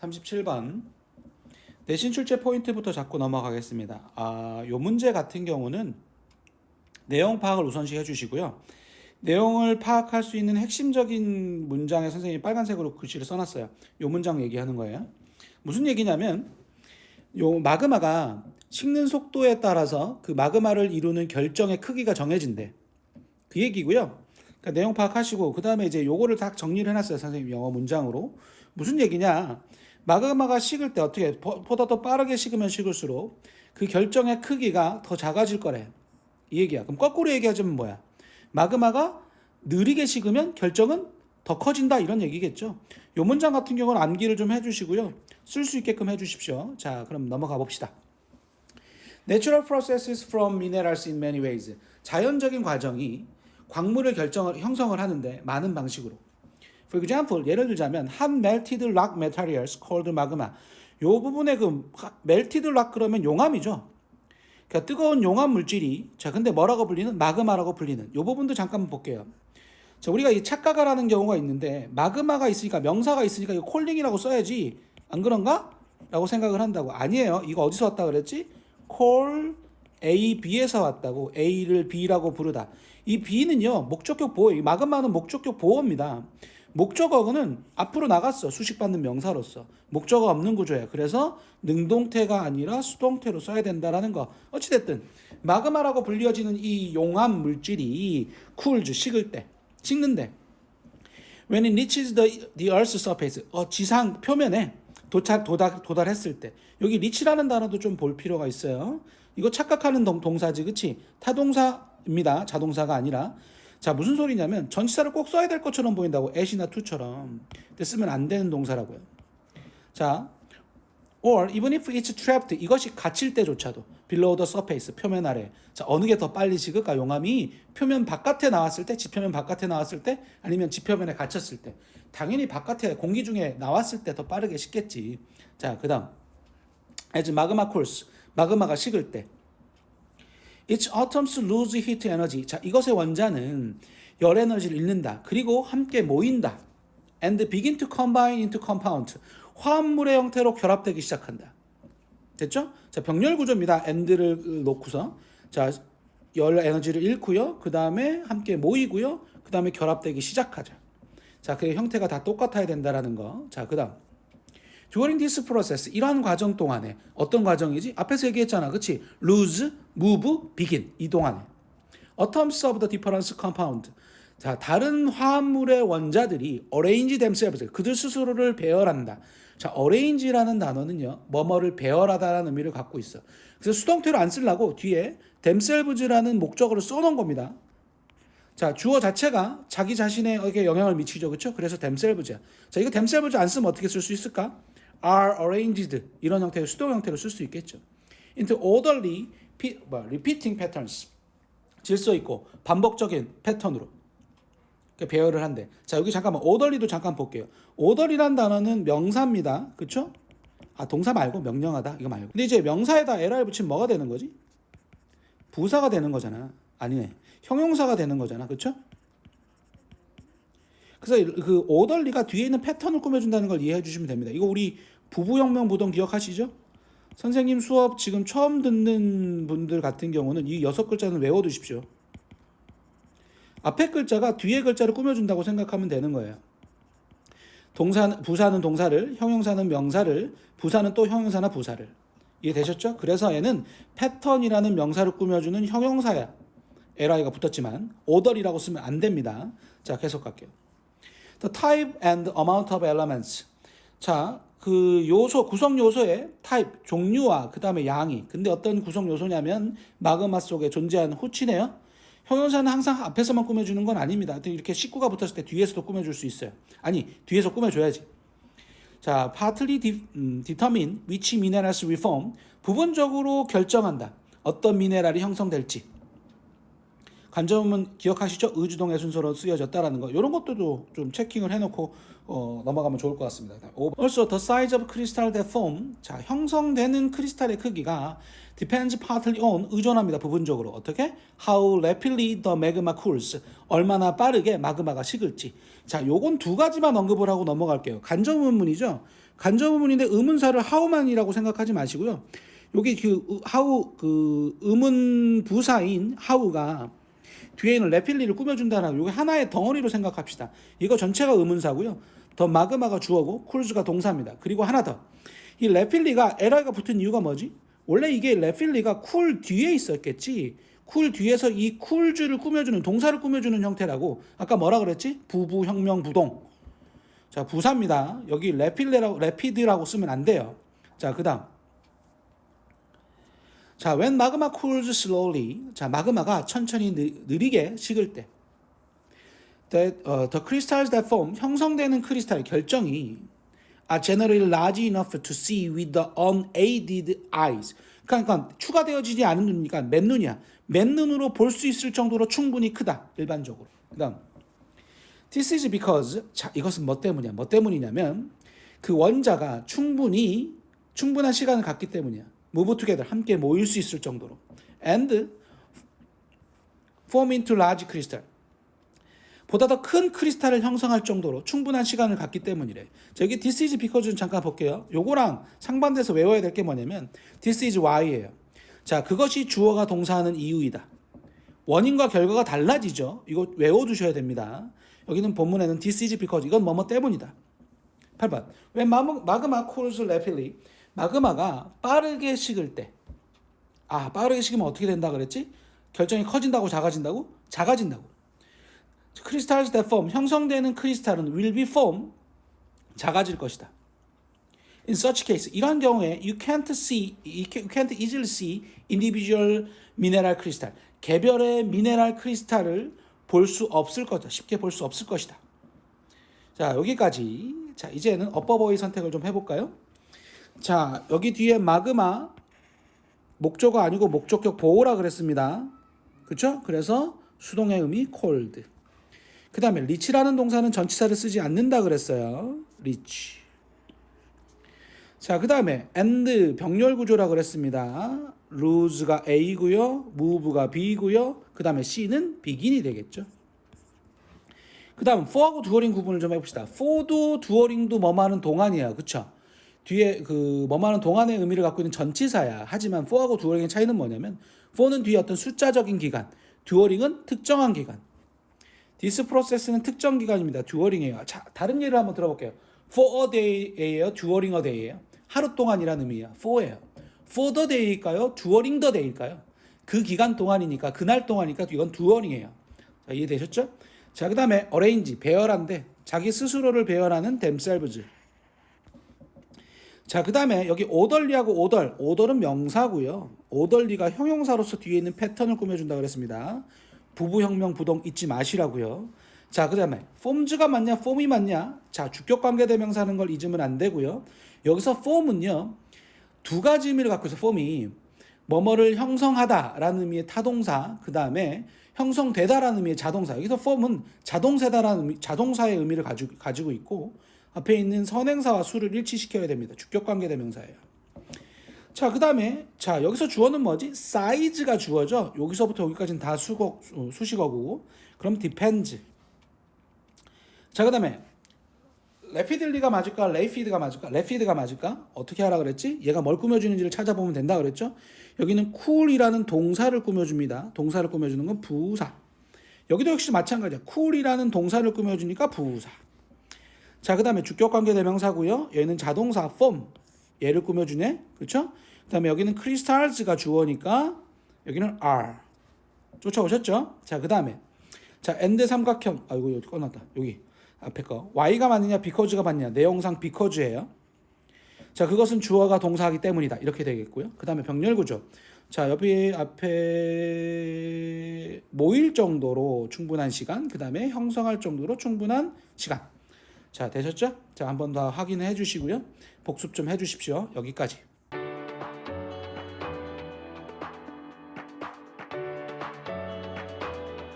37번 내신 출제 포인트부터 잡고 넘어가겠습니다. 아, 요 문제 같은 경우는 내용 파악을 우선시 해주시고요. 내용을 파악할 수 있는 핵심적인 문장에 선생님이 빨간색으로 글씨를 써놨어요. 요 문장 얘기하는 거예요. 무슨 얘기냐면 요 마그마가 식는 속도에 따라서 그 마그마를 이루는 결정의 크기가 정해진대. 그 얘기고요. 그러니까 내용 파악하시고 그 다음에 이제 요거를 딱 정리를 해놨어요 선생님 영어 문장으로 무슨 얘기냐 마그마가 식을 때 어떻게 보- 보다 더 빠르게 식으면 식을수록 그 결정의 크기가 더 작아질 거래. 이 얘기야. 그럼 거꾸로 얘기하자면 뭐야? 마그마가 느리게 식으면 결정은 더 커진다 이런 얘기겠죠? 요 문장 같은 경우는 암기를 좀 해주시고요. 쓸 수 있게끔 해주십시오. 자 그럼 넘어가 봅시다. Natural processes from minerals in many ways. 자연적인 과정이 광물을 결정을 형성을 하는데 많은 방식으로. For example, 예를 들자면 hot melted rock materials called magma. 요 부분에 그 melted rock 그러면 용암이죠. 그러니까 뜨거운 용암 물질이 자 근데 뭐라고 불리는 마그마라고 불리는 요 부분도 잠깐 볼게요. 자 우리가 이 착각을 하는 경우가 있는데 마그마가 있으니까 명사가 있으니까 이거 콜링이라고 써야지 안 그런가? 라고 생각을 한다고 아니에요. 이거 어디서 왔다 그랬지? 콜 A, B에서 왔다고 A를 B라고 부르다. 이 B는요 목적격 보호. 이 마그마는 목적격 보호입니다. 목적어는 앞으로 나갔어 수식받는 명사로서 목적어 없는 구조야. 그래서 능동태가 아니라 수동태로 써야 된다라는 거. 어찌됐든 마그마라고 불려지는 이 용암 물질이 쿨즈 식을 때 식는데 when it reaches the, the earth's surface 어, 지상 표면에 도착 도달 도달했을 때 여기 reach라는 단어도 좀 볼 필요가 있어요. 이거 착각하는 동, 동사지 그치? 타동사입니다. 자동사가 아니라 자 무슨 소리냐면 전치사를 꼭 써야 될 것처럼 보인다고 at이나 to처럼 근데 쓰면 안 되는 동사라고요. 자 or even if it's trapped 이것이 갇힐 때조차도 below the surface 표면 아래. 자 어느 게 더 빨리 식을까? 용암이 표면 바깥에 나왔을 때 지표면 바깥에 나왔을 때 아니면 지표면에 갇혔을 때. 당연히 바깥에 공기 중에 나왔을 때 더 빠르게 식겠지. 자 그다음. As magma cools 마그마가 식을 때 its atoms lose heat energy 자 이것의 원자는 열 에너지를 잃는다 그리고 함께 모인다 and begin to combine into compound 화합물의 형태로 결합되기 시작한다. 됐죠? 자, 병렬 구조입니다. and를 놓고서 자, 열 에너지를 잃고요. 그 다음에 함께 모이고요. 그 다음에 결합되기 시작하죠. 자, 그 형태가 다 똑같아야 된다라는 거. 자, 그 다음 During this process 이러한 과정 동안에 어떤 과정이지? 앞에서 얘기했잖아. 그렇지? lose, move, begin 이 동안에 atoms of the different compound 자, 다른 화합물의 원자들이 arrange themselves 그들 스스로를 배열한다. 자, arrange라는 단어는요. 뭐뭐를 배열하다라는 의미를 갖고 있어. 그래서 수동태로 안 쓰려고 뒤에 themselves라는 목적어를 써 놓은 겁니다. 자, 주어 자체가 자기 자신에게 영향을 미치죠. 그렇죠? 그래서 themselves야. 자, 이거 themselves 안 쓰면 어떻게 쓸 수 있을까? Are arranged 이런 형태의 수동 형태로 쓸 수 있겠죠. into orderly repeating patterns 질서 있고 반복적인 패턴으로 이렇게 배열을 한대. 자 여기 잠깐만 오더리도 잠깐 볼게요. 오더리란 단어는 명사입니다. 그렇죠? 아 동사 말고 명령하다 이거 말고. 근데 이제 명사에다 lr 붙이면 뭐가 되는 거지? 부사가 되는 거잖아. 아니네. 형용사가 되는 거잖아. 그렇죠? 그래서 그 오더리가 뒤에 있는 패턴을 꾸며준다는 걸 이해해 주시면 됩니다. 이거 우리 부부혁명 부동 기억하시죠? 선생님 수업 지금 처음 듣는 분들 같은 경우는 이 여섯 글자는 외워두십시오. 앞에 글자가 뒤에 글자를 꾸며준다고 생각하면 되는 거예요. 동사, 부사는 동사를, 형용사는 명사를, 부사는 또 형용사나 부사를. 이해되셨죠? 그래서 얘는 패턴이라는 명사를 꾸며주는 형용사야. li가 붙었지만 order이라고 쓰면 안 됩니다. 자, 계속 갈게요. The type and amount of elements. 자, 그 요소 구성 요소의 타입 종류와 그 다음에 양이. 근데 어떤 구성 요소냐면 마그마 속에 존재하는 후치네요. 형용사는 항상 앞에서만 꾸며주는 건 아닙니다. 이렇게 식구가 붙었을 때 뒤에서도 꾸며줄 수 있어요. 아니 뒤에서 꾸며줘야지. 자, partly de, 음, determine which minerals we form. 부분적으로 결정한다. 어떤 미네랄이 형성될지. 간접은 기억하시죠? 의주동의 순서로 쓰여졌다라는 거. 이런 것들도 좀 체킹을 해놓고 어, 넘어가면 좋을 것 같습니다. Also, the size of crystal that form. 자, 형성되는 크리스탈의 크기가 depends partly on 의존합니다. 부분적으로 어떻게? How rapidly the magma cools. 얼마나 빠르게 마그마가 식을지. 자, 요건 두 가지만 언급을 하고 넘어갈게요. 간접 문문이죠. 간접 의문인데 의문사를 how만이라고 생각하지 마시고요. 여기 그 how 그 의문 부사인 how가 뒤에 있는 레필리를 꾸며준다는 요게 하나의 덩어리로 생각합시다. 이거 전체가 의문사고요. 더 마그마가 주어고 쿨즈가 동사입니다. 그리고 하나 더. 이 레필리가 에러가 붙은 이유가 뭐지? 원래 이게 레필리가 쿨 뒤에 있었겠지. 쿨 뒤에서 이 쿨즈를 꾸며주는 동사를 꾸며주는 형태라고 아까 뭐라 그랬지? 부부 혁명 부동. 자 부사입니다. 여기 레필레라고 레피드라고 쓰면 안 돼요. 자 그다음. 자 when magma cools slowly. 자 마그마가 천천히 느, 느리게 식을 때. that uh, the crystals that form 형성되는 크리스탈 결정이 are generally large enough to see with the unaided eyes. 그러니까 추가되어지지 않은 눈이니까 맨 눈이야. 맨 눈으로 볼 수 있을 정도로 충분히 크다. 일반적으로. 그다음 This is because 자 이것은 뭐 때문이야? 뭐 때문이냐면 그 원자가 충분히 충분한 시간을 갖기 때문이야. Move together 함께 모일 수 있을 정도로 and form into large crystal. 보다 더 큰 크리스탈을 형성할 정도로 충분한 시간을 갖기 때문이래. 자, 여기 this is because는 잠깐 볼게요. 요거랑 상반돼서 외워야 될 게 뭐냐면 this is why예요. 자, 그것이 주어가 동사하는 이유이다. 원인과 결과가 달라지죠. 이거 외워 두셔야 됩니다. 여기는 본문에는 this is because 이건 뭐뭐 때문이다. 8번. When magma cools 마그마가 빠르게 식을 때. 아, 빠르게 식으면 어떻게 된다 그랬지? 결정이 커진다고 작아진다고? 작아진다고. crystals that form 형성되는 크리스탈은 will be form 작아질 것이다. In such case, 이런 경우에 you can't see, you can't easily see individual mineral crystal. 개별의 미네랄 크리스탈을 볼 수 없을 거다. 쉽게 볼 수 없을 것이다. 자, 여기까지. 자, 이제는 어버버의 선택을 좀 해볼까요? 자, 여기 뒤에 마그마 목적어 아니고 목적격 보호라 그랬습니다. 그렇죠? 그래서 수동의 의미 cold. 그 다음에 리치라는 동사는 전치사를 쓰지 않는다 그랬어요. 리치. 자, 그 다음에 and 병렬 구조라 그랬습니다. lose가 A고요. move가 B고요. 그 다음에 C는 begin이 되겠죠. 그 다음 for하고 during 구분을 좀 해봅시다. for도 during도 뭐뭐 하는 동안이야. 그쵸? 뒤에 그 뭐뭐하는 동안의 의미를 갖고 있는 전치사야. 하지만 for하고 during의 차이는 뭐냐면 for는 뒤에 어떤 숫자적인 기간, during은 특정한 기간. 디스 프로세스는 특정 기간입니다. 듀어링이에요. 자, 다른 예를 한번 들어볼게요. for a day예요. during a day예요. 하루 동안이라는 의미야. for예요. for the day일까요? during the day일까요? 그 기간 동안이니까 그날 동안이니까 이건 during이에요. 자, 이해되셨죠? 자, 그다음에 arrange 배열한데 자기 스스로를 배열하는 themselves. 자, 그 다음에 여기 orderly하고 order. order은 명사고요. orderly가 형용사로서 뒤에 있는 패턴을 꾸며준다 그랬습니다. 부부혁명 부동 잊지 마시라고요. 자, 그 다음에 forms가 맞냐, form이 맞냐? 자, 주격 관계 대명사는 걸 잊으면 안 되고요. 여기서 form은요. 두 가지 의미를 갖고 있어. form이 뭐뭐를 형성하다라는 의미의 타동사, 그 다음에 형성되다라는 의미의 자동사. 여기서 form은 자동세다라는 의미, 자동사의 의미를 가지고 가지고 있고 앞에 있는 선행사와 수를 일치시켜야 됩니다. 주격 관계 대명사예요. 자, 그 다음에, 자, 여기서 주어는 뭐지? 사이즈가 주어죠? 여기서부터 여기까지는 다 수거, 수- 수식어고. 그럼 depends. 자, 그 다음에, 레피들리가 맞을까? 레이피드가 맞을까? 레피드가 맞을까? 어떻게 하라 그랬지? 얘가 뭘 꾸며주는지를 찾아보면 된다 그랬죠? 여기는 cool이라는 동사를 꾸며줍니다. 동사를 꾸며주는 건 부사. 여기도 역시 마찬가지야. cool이라는 동사를 꾸며주니까 부사. 자, 그 다음에 주격 관계 대명사고요. 얘는 자동사 form. 얘를 꾸며주네. 그렇죠? 그 다음에 여기는 crystals가 주어니까 여기는 are. 쫓아오셨죠? 자, 그 다음에 자, 엔드 삼각형. 아이고 여기 꺼놨다. 여기 앞에 거. y가 맞느냐, because가 맞느냐. 내용상 because예요. 자, 그것은 주어가 동사하기 때문이다. 이렇게 되겠고요. 그 다음에 병렬 구조. 자, 옆에 앞에 모일 정도로 충분한 시간, 그 다음에 형성할 정도로 충분한 시간. 자, 되셨죠? 자, 한번 더 확인해 주시고요. 복습 좀 해 주십시오. 여기까지.